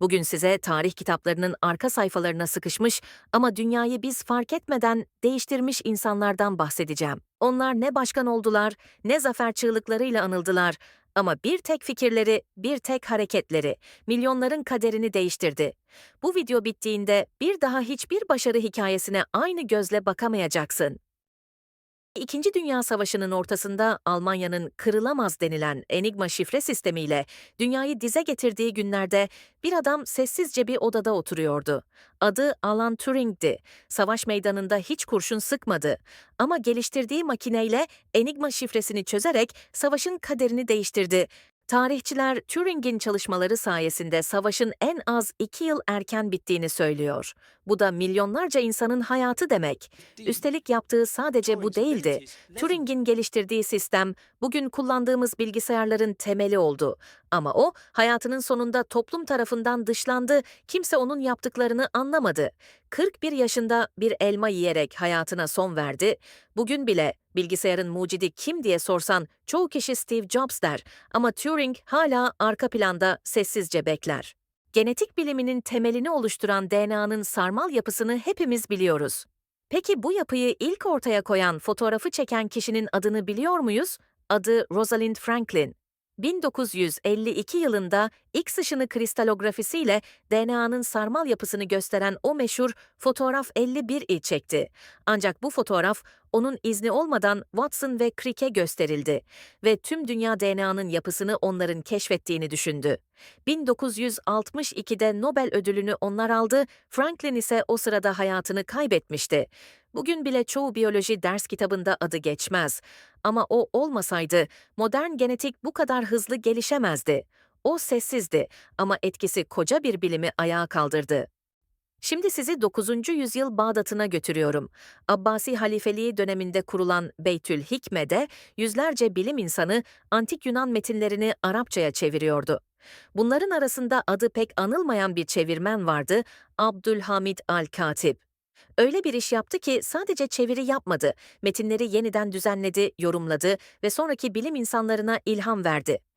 Bugün size tarih kitaplarının arka sayfalarına sıkışmış ama dünyayı biz fark etmeden değiştirmiş insanlardan bahsedeceğim. Onlar ne başkan oldular, ne zafer çığlıklarıyla anıldılar ama bir tek fikirleri, bir tek hareketleri milyonların kaderini değiştirdi. Bu video bittiğinde bir daha hiçbir başarı hikayesine aynı gözle bakamayacaksın. İkinci Dünya Savaşı'nın ortasında Almanya'nın kırılamaz denilen Enigma şifre sistemiyle dünyayı dize getirdiği günlerde bir adam sessizce bir odada oturuyordu. Adı Alan Turing'di. Savaş meydanında hiç kurşun sıkmadı. Ama geliştirdiği makineyle Enigma şifresini çözerek savaşın kaderini değiştirdi. Tarihçiler Turing'in çalışmaları sayesinde savaşın en az iki yıl erken bittiğini söylüyor. Bu da milyonlarca insanın hayatı demek. Üstelik yaptığı sadece bu değildi. Turing'in geliştirdiği sistem bugün kullandığımız bilgisayarların temeli oldu. Ama o hayatının sonunda toplum tarafından dışlandı, kimse onun yaptıklarını anlamadı. 41 yaşında bir elma yiyerek hayatına son verdi. Bugün bile bilgisayarın mucidi kim diye sorsan çoğu kişi Steve Jobs der ama Turing hala arka planda sessizce bekler. Genetik biliminin temelini oluşturan DNA'nın sarmal yapısını hepimiz biliyoruz. Peki bu yapıyı ilk ortaya koyan, fotoğrafı çeken kişinin adını biliyor muyuz? Adı Rosalind Franklin. 1952 yılında X ışını kristalografisiyle DNA'nın sarmal yapısını gösteren o meşhur fotoğraf 51'i çekti. Ancak bu fotoğraf onun izni olmadan Watson ve Crick'e gösterildi ve tüm dünya DNA'nın yapısını onların keşfettiğini düşündü. 1962'de Nobel ödülünü onlar aldı, Franklin ise o sırada hayatını kaybetmişti. Bugün bile çoğu biyoloji ders kitabında adı geçmez. Ama o olmasaydı modern genetik bu kadar hızlı gelişemezdi. O sessizdi ama etkisi koca bir bilimi ayağa kaldırdı. Şimdi sizi 9. yüzyıl Bağdat'ına götürüyorum. Abbasi halifeliği döneminde kurulan Beytül Hikme'de yüzlerce bilim insanı antik Yunan metinlerini Arapçaya çeviriyordu. Bunların arasında adı pek anılmayan bir çevirmen vardı, Abdülhamid al-Katib. Öyle bir iş yaptı ki sadece çeviri yapmadı, metinleri yeniden düzenledi, yorumladı ve sonraki bilim insanlarına ilham verdi.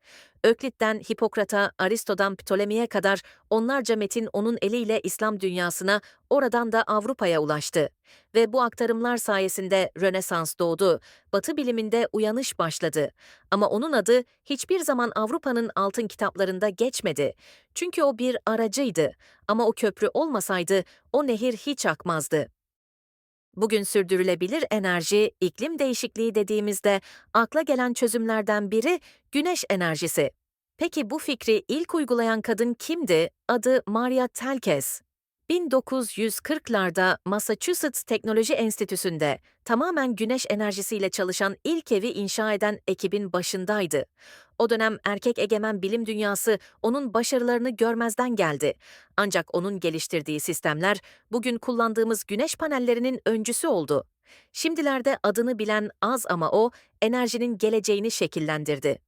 Öklit'ten Hipokrat'a, Aristo'dan Ptolemy'e kadar onlarca metin onun eliyle İslam dünyasına, oradan da Avrupa'ya ulaştı. Ve bu aktarımlar sayesinde Rönesans doğdu, Batı biliminde uyanış başladı. Ama onun adı hiçbir zaman Avrupa'nın altın kitaplarında geçmedi. Çünkü o bir aracıydı. Ama o köprü olmasaydı o nehir hiç akmazdı. Bugün sürdürülebilir enerji, iklim değişikliği dediğimizde akla gelen çözümlerden biri güneş enerjisi. Peki bu fikri ilk uygulayan kadın kimdi? Adı Maria Telkes. 1940'larda Massachusetts Teknoloji Enstitüsü'nde tamamen güneş enerjisiyle çalışan ilk evi inşa eden ekibin başındaydı. O dönem erkek egemen bilim dünyası onun başarılarını görmezden geldi. Ancak onun geliştirdiği sistemler bugün kullandığımız güneş panellerinin öncüsü oldu. Şimdilerde adını bilen az ama o enerjinin geleceğini şekillendirdi.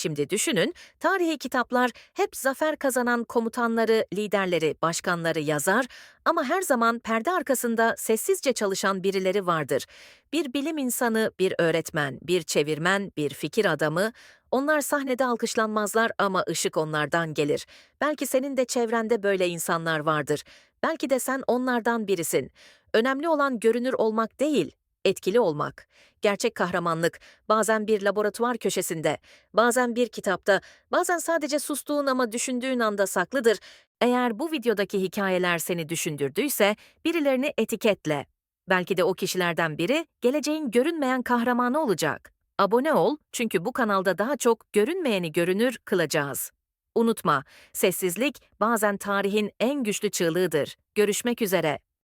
Şimdi düşünün, tarihi kitaplar hep zafer kazanan komutanları, liderleri, başkanları yazar ama her zaman perde arkasında sessizce çalışan birileri vardır. Bir bilim insanı, bir öğretmen, bir çevirmen, bir fikir adamı. Onlar sahnede alkışlanmazlar ama ışık onlardan gelir. Belki senin de çevrende böyle insanlar vardır. Belki de sen onlardan birisin. Önemli olan görünür olmak değil, etkili olmak. Gerçek kahramanlık bazen bir laboratuvar köşesinde, bazen bir kitapta, bazen sadece sustuğun ama düşündüğün anda saklıdır. Eğer bu videodaki hikayeler seni düşündürdüyse birilerini etiketle. Belki de o kişilerden biri geleceğin görünmeyen kahramanı olacak. Abone ol çünkü bu kanalda daha çok görünmeyeni görünür kılacağız. Unutma, sessizlik bazen tarihin en güçlü çığlığıdır. Görüşmek üzere.